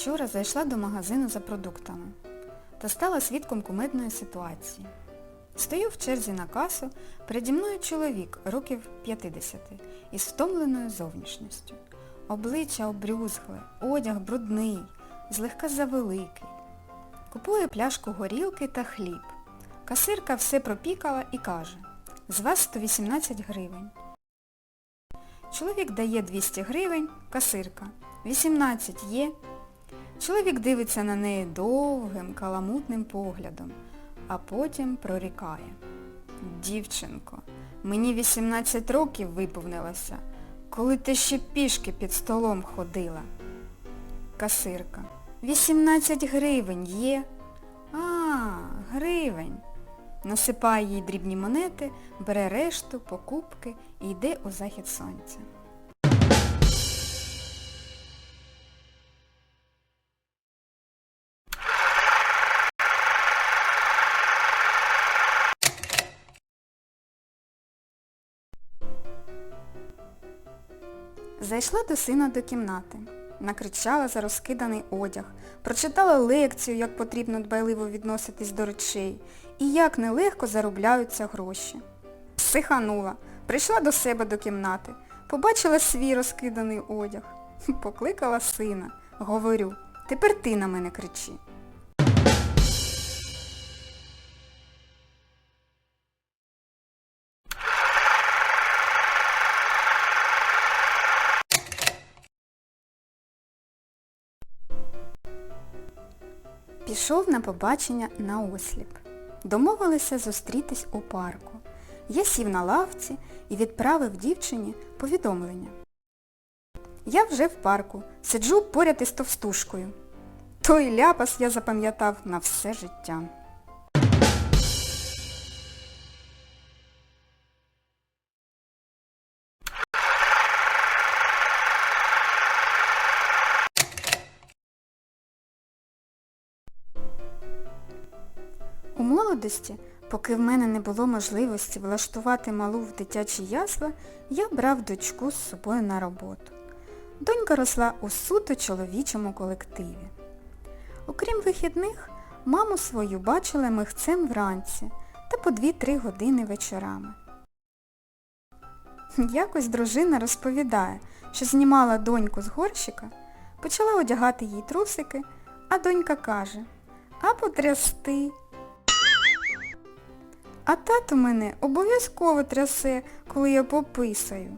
Вчора зайшла до магазину за продуктами та стала свідком кумедної ситуації. Стою в черзі на касу, переді мною чоловік років 50 із втомленою зовнішністю. Обличчя обрюзгле, одяг брудний, злегка завеликий. Купує пляшку горілки та хліб. Касирка все пропікала і каже, з вас 118 гривень. Чоловік дає 200 гривень, касирка. 18 є. Чоловік дивиться на неї довгим, каламутним поглядом, а потім прорікає. Дівчинко, мені 18 років виповнилося, коли ти ще пішки під столом ходила. Касирка. 18 гривень є. А, гривень. Насипає їй дрібні монети, бере решту, покупки і йде у захід сонця. Зайшла до сина до кімнати, накричала за розкиданий одяг, прочитала лекцію, як потрібно дбайливо відноситись до речей і як нелегко заробляються гроші. Психанула, прийшла до себе до кімнати, побачила свій розкиданий одяг, покликала сина, говорю, тепер ти на мене кричи. Пішов на побачення на осліп. Домовилися зустрітись у парку. Я сів на лавці і відправив дівчині повідомлення. Я вже в парку, сиджу поряд із товстушкою. Той ляпас я запам'ятав на все життя. Молодості, поки в мене не було можливості влаштувати малу в дитячі ясла, я брав дочку з собою на роботу. Донька росла у суто чоловічому колективі. Окрім вихідних, маму свою бачили михцем вранці та по 2-3 години вечорами. Якось дружина розповідає, що знімала доньку з горщика, почала одягати їй трусики, а донька каже, а потрясти. А тато мене обов'язково трясе, коли я пописаю.